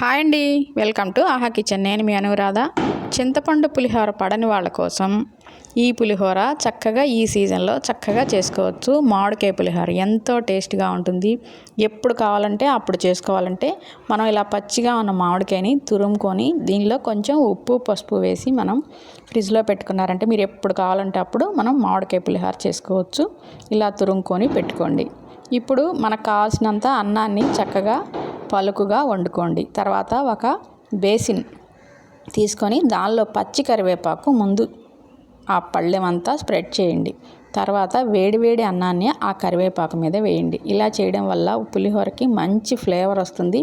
Hi అండి. Welcome to Aha kitchen. నేను మీ అనురాధ. చింతపండు పులిహోర పడని వాళ్ళ కోసం ఈ పులిహోర చక్కగా ఈ సీజన్లో చక్కగా చేసుకోవచ్చు. మామిడికాయ పులిహోర ఎంతో టేస్ట్గా ఉంటుంది. ఎప్పుడు కావాలంటే అప్పుడు చేసుకోవాలంటే మనం ఇలా పచ్చిగా ఉన్న మామిడికాయని తురుముకొని దీనిలో కొంచెం ఉప్పు పసుపు వేసి మనం ఫ్రిడ్జ్లో పెట్టుకున్నారంటే మీరు ఎప్పుడు కావాలంటే అప్పుడు మనం మామిడికాయ పులిహోర చేసుకోవచ్చు. ఇలా తురుముకొని పెట్టుకోండి. ఇప్పుడు మనకు కావాల్సినంత అన్నాన్ని చక్కగా పలుకుగా వండుకోండి. తర్వాత ఒక బేసిన్ తీసుకొని దానిలో పచ్చి కరివేపాకు ముందు ఆ పళ్ళెం అంతా స్ప్రెడ్ చేయండి. తర్వాత వేడివేడి అన్నాన్ని ఆ కరివేపాకు మీద వేయండి. ఇలా చేయడం వల్ల పులిహోరకి మంచి ఫ్లేవర్ వస్తుంది.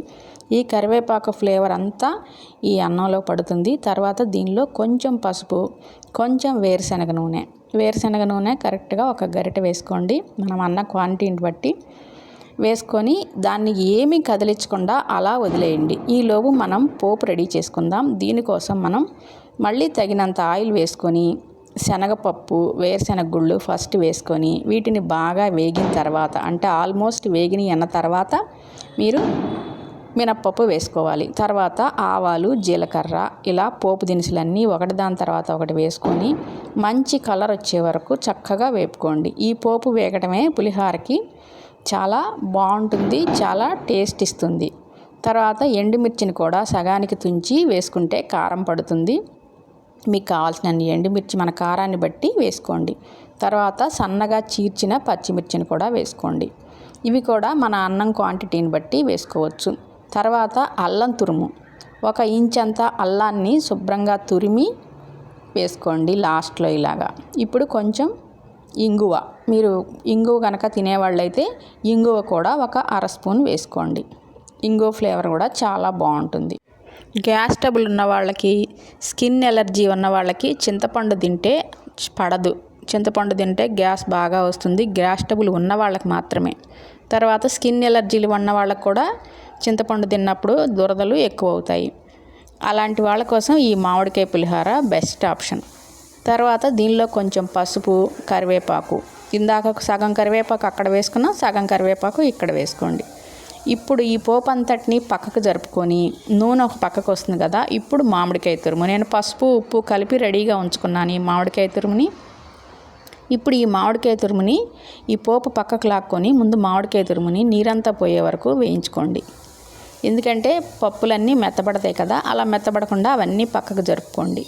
ఈ కరివేపాకు ఫ్లేవర్ అంతా ఈ అన్నంలో పడుతుంది. తర్వాత దీనిలో కొంచెం పసుపు కొంచెం వేరుశనగ నూనె. వేరుశనగ నూనె కరెక్ట్గా ఒక గరిటె వేసుకోండి. మనం అన్న క్వాంటిటీని బట్టి వేసుకొని దాన్ని ఏమీ కదిలించకుండా అలా వదిలేయండి. ఈలోపు మనం పోపు రెడీ చేసుకుందాం. దీనికోసం మనం మళ్ళీ తగినంత ఆయిల్ వేసుకొని శనగపప్పు వేరుశనగ గుళ్ళు ఫస్ట్ వేసుకొని వీటిని బాగా వేగిన తర్వాత అంటే ఆల్మోస్ట్ వేగిన అన్న తర్వాత మీరు మినప్పప్పు వేసుకోవాలి. తర్వాత ఆవాలు జీలకర్ర ఇలా పోపు దినుసులన్నీ ఒకటి దాని తర్వాత ఒకటి వేసుకొని మంచి కలర్ వచ్చే వరకు చక్కగా వేపుకోండి. ఈ పోపు వేగటమే పులిహారకి చాలా బాగుంటుంది చాలా టేస్ట్ ఇస్తుంది. తర్వాత ఎండుమిర్చిని కూడా సగానికి తుంచి వేసుకుంటే కారం పడుతుంది. మీకు కావాల్సిన ఎండుమిర్చి మన కారాన్ని బట్టి వేసుకోండి. తర్వాత సన్నగా చీర్చిన పచ్చిమిర్చిని కూడా వేసుకోండి. ఇవి కూడా మన అన్నం క్వాంటిటీని బట్టి వేసుకోవచ్చు. తర్వాత అల్లం తురుము. ఒక ఇంచ్ అంత అల్లాన్ని శుభ్రంగా తురిమి వేసుకోండి లాస్ట్లో ఇలాగా. ఇప్పుడు కొంచెం ఇంగువ. మీరు ఇంగువ కనుక తినేవాళ్ళైతే ఇంగువ కూడా ఒక అర స్పూన్ వేసుకోండి. ఇంగువ ఫ్లేవర్ కూడా చాలా బాగుంటుంది. గ్యాస్ ట్రబుల్ ఉన్న వాళ్ళకి స్కిన్ ఎలర్జీ ఉన్న వాళ్ళకి చింతపండు తింటే పడదు. చింతపండు తింటే గ్యాస్ బాగా వస్తుంది. గ్యాస్ ట్రబుల్ ఉన్న వాళ్ళకి మాత్రమే. తర్వాత స్కిన్ ఎలర్జీలు ఉన్న వాళ్ళకి కూడా చింతపండు తిన్నప్పుడు దురదలు ఎక్కువ అవుతాయి అలాంటి వాళ్ళ కోసం ఈ మామిడికాయ పులిహార బెస్ట్ ఆప్షన్. తర్వాత దీనిలో కొంచెం పసుపు కరివేపాకు. ఇందాక సగం కరివేపాకు అక్కడ వేసుకున్న సగం కరివేపాకు ఇక్కడ వేసుకోండి. ఇప్పుడు ఈ పోపు అంతటిని పక్కకు జరుపుకొని నూనె ఒక పక్కకు వస్తుంది కదా ఇప్పుడు మామిడికాయ తురుము. నేను పసుపు ఉప్పు కలిపి రెడీగా ఉంచుకున్నాను ఈ మామిడికాయ తురుముని. ఇప్పుడు ఈ మామిడికాయ తురుముని ఈ పోపు పక్కకు లాక్కొని ముందు మామిడికాయ తురుముని నీరంతా పోయే వరకు వేయించుకోండి. ఎందుకంటే పప్పులన్నీ మెత్తబడతాయి కదా అలా మెత్తబడకుండా అవన్నీ పక్కకు జరుపుకోండి.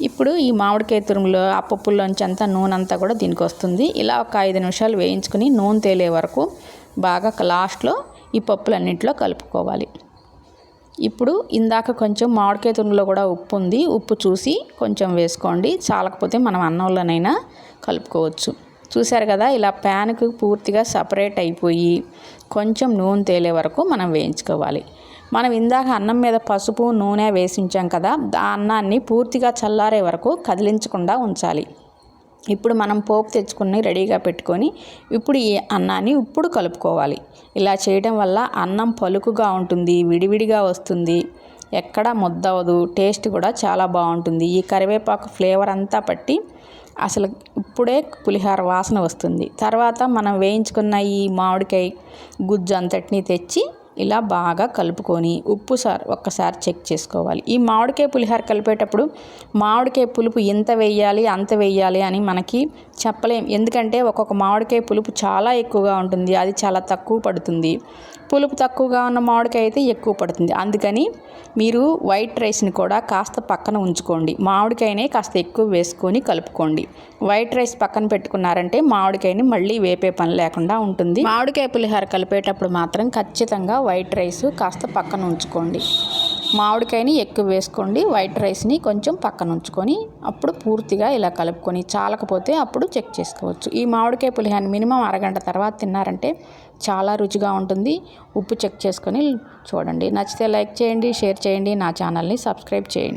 ఇప్పుడు ఈ మామిడికాయ తురుములో ఆ పప్పుల్లోంచి అంతా నూనె అంతా కూడా దీనికి వస్తుంది. ఇలా ఒక ఐదు నిమిషాలు వేయించుకుని నూనె తేలే వరకు బాగా లాస్ట్లో ఈ పప్పులన్నింటిలో కలుపుకోవాలి. ఇప్పుడు ఇందాక కొంచెం మామిడికాయ తురుములో కూడా ఉప్పు ఉంది. ఉప్పు చూసి కొంచెం వేసుకోండి. చాలకపోతే మనం అన్నంలోనైనా కలుపుకోవచ్చు. చూశారు కదా ఇలా ప్యాన్కు పూర్తిగా సపరేట్ అయిపోయి కొంచెం నూనె తేలే వరకు మనం వేయించుకోవాలి. మనం ఇందాక అన్నం మీద పసుపు నూనె వేసించాం కదా ఆ అన్నాన్ని పూర్తిగా చల్లారే వరకు కదిలించకుండా ఉంచాలి. ఇప్పుడు మనం పోపు తెచ్చుకుని రెడీగా పెట్టుకొని ఇప్పుడు ఈ అన్నాన్ని ఇప్పుడు కలుపుకోవాలి. ఇలా చేయడం వల్ల అన్నం పలుకుగా ఉంటుంది విడివిడిగా వస్తుంది. ఎక్కడ ముద్దవదు టేస్ట్ కూడా చాలా బాగుంటుంది. ఈ కరివేపాకు ఫ్లేవర్ అంతా పట్టి అసలు ఇప్పుడే పులిహార వాసన వస్తుంది. తర్వాత మనం వేయించుకున్న ఈ మామిడికాయ గుజ్జు అంతటిని తెచ్చి ఇలా బాగా కలుపుకొని ఉప్పు సార్ ఒక్కసారి చెక్ చేసుకోవాలి. ఈ మామిడికాయ పులిహార కలిపేటప్పుడు మామిడికాయ పులుపు ఎంత వేయాలి అంత వేయాలి అని మనకి చెప్పలేం. ఎందుకంటే ఒక్కొక్క మామిడికాయ పులుపు చాలా ఎక్కువగా ఉంటుంది అది చాలా తక్కువ పడుతుంది. పులుపు తక్కువగా ఉన్న మామిడికాయ అయితే ఎక్కువ పడుతుంది. అందుకని మీరు వైట్ రైస్ని కూడా కాస్త పక్కన ఉంచుకోండి. మామిడికాయనే కాస్త ఎక్కువ వేసుకొని కలుపుకోండి. వైట్ రైస్ పక్కన పెట్టుకున్నారంటే మామిడికాయని మళ్ళీ వేపే పని లేకుండా ఉంటుంది. మామిడికాయ పులిహార కలిపేటప్పుడు మాత్రం ఖచ్చితంగా వైట్ రైస్ కాస్త పక్కన ఉంచుకోండి. మామిడికాయని ఎక్కువ వేసుకోండి. వైట్ రైస్ని కొంచెం పక్కన ఉంచుకొని అప్పుడు పూర్తిగా ఇలా కలుపుకొని చాలకపోతే అప్పుడు చెక్ చేసుకోవచ్చు. ఈ మామిడికాయ పులిహాన్ని మినిమం అరగంట తర్వాత తిన్నారంటే చాలా రుచిగా ఉంటుంది. ఉప్పు చెక్ చేసుకొని చూడండి. నచ్చితే లైక్ చేయండి షేర్ చేయండి. నా ఛానల్ని సబ్స్క్రైబ్ చేయండి.